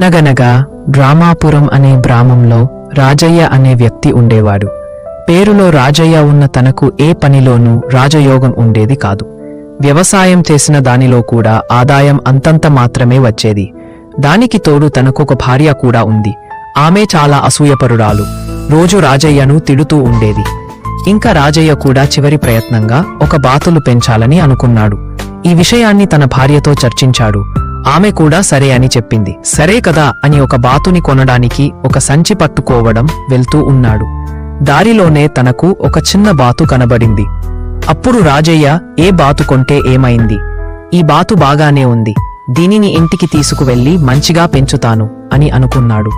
అనగనగా డ్రామాపురం అనే గ్రామంలో రాజయ్య అనే వ్యక్తి ఉండేవాడు. పేరులో రాజయ్య ఉన్న తనకు ఏ పనిలోనూ రాజయోగం ఉండేది కాదు. వ్యవసాయం చేసిన దానిలో కూడా ఆదాయం అంతంత మాత్రమే వచ్చేది. దానికి తోడు తనకొక భార్య కూడా ఉంది. ఆమె చాలా అసూయపరురాలు. రోజు రాజయ్యను తిడుతూ ఉండేది. ఇంకా రాజయ్య కూడా చివరి ప్రయత్నంగా ఒక బాతులు పెంచాలని అనుకున్నాడు. ఈ విషయాన్ని తన భార్యతో చర్చించాడు. ఆమె కూడా సరే అని చెప్పింది. సరే కదా అని ఒక బాతుని కొనడానికి ఒక సంచి పట్టుకోవడం వెళ్తూ ఉన్నాడు. దారిలోనే తనకు ఒక చిన్న బాతు కనబడింది. అప్పుడు రాజయ్య ఏ బాతు కొంటే ఏమైంది? ఈ బాతు బాగానే ఉంది. దీనిని ఇంటికి తీసుకువెళ్ళి మంచిగా పెంచుతాను అని అనుకున్నాడు.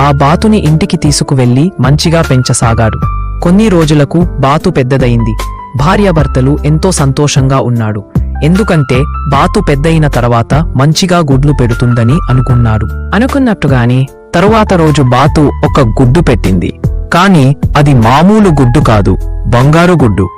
ఆ బాతుని ఇంటికి తీసుకువెళ్ళి మంచిగా పెంచసాగాడు. కొన్ని రోజులకు బాతు పెద్దదయింది భార్యాభర్తలు ఎంతో సంతోషంగా ఉన్నాడు. ఎందుకంటే బాతు పెద్దయిన తర్వాత మంచిగా గుడ్లు పెడుతుందని అనుకున్నారు అనుకున్నట్టుగానే తరువాత రోజు బాతు ఒక గుడ్డు పెట్టింది. కాని అది మామూలు గుడ్డు కాదు బంగారు గుడ్డు.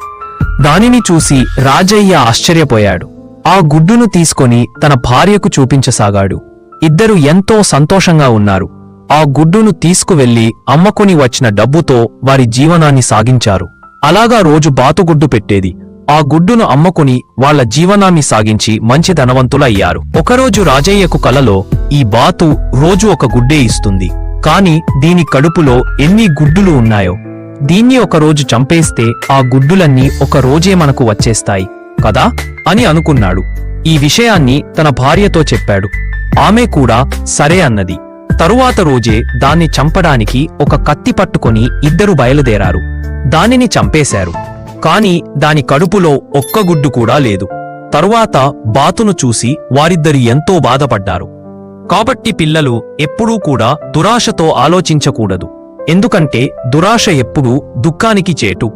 దానిని చూసి రాజయ్య ఆశ్చర్యపోయాడు. ఆ గుడ్డును తీసుకొని తన భార్యకు చూపించసాగాడు. ఇద్దరు ఎంతో సంతోషంగా ఉన్నారు. ఆ గుడ్డును తీసుకువెళ్ళి అమ్మకొని వచ్చిన డబ్బుతో వారి జీవనాన్ని సాగించారు. అలాగా రోజు బాతుగుడ్డు పెట్టేది. ఆ గుడ్డును అమ్ముకుని వాళ్ళ జీవనాన్ని సాగించి మంచి ధనవంతులయ్యారు ఒకరోజు రాజయ్యకు కలలో ఈ బాతు రోజు ఒక గుడ్డే ఇస్తుంది. కాని దీని కడుపులో ఎన్ని గుడ్డులు ఉన్నాయో? దీన్ని ఒకరోజు చంపేస్తే ఆ గుడ్డులన్నీ ఒక రోజే మనకు వచ్చేస్తాయి కదా? అని అనుకున్నాడు. ఈ విషయాన్ని తన భార్యతో చెప్పాడు. ఆమె కూడా సరే అన్నది. తరువాత రోజే దాన్ని చంపడానికి ఒక కత్తి పట్టుకొని ఇద్దరు బయలుదేరారు. దానిని చంపేశారు. కాని దాని కడుపులో ఒక్క గుడ్డు కూడా లేదు. తరువాత బాతును చూసి వారిద్దరు ఎంతో బాధపడ్డారు. కాబట్టి పిల్లలు ఎప్పుడూ కూడా దురాశతో ఆలోచించకూడదు. ఎందుకంటే దురాశ ఎప్పుడూ దుఃఖానికి చేటు.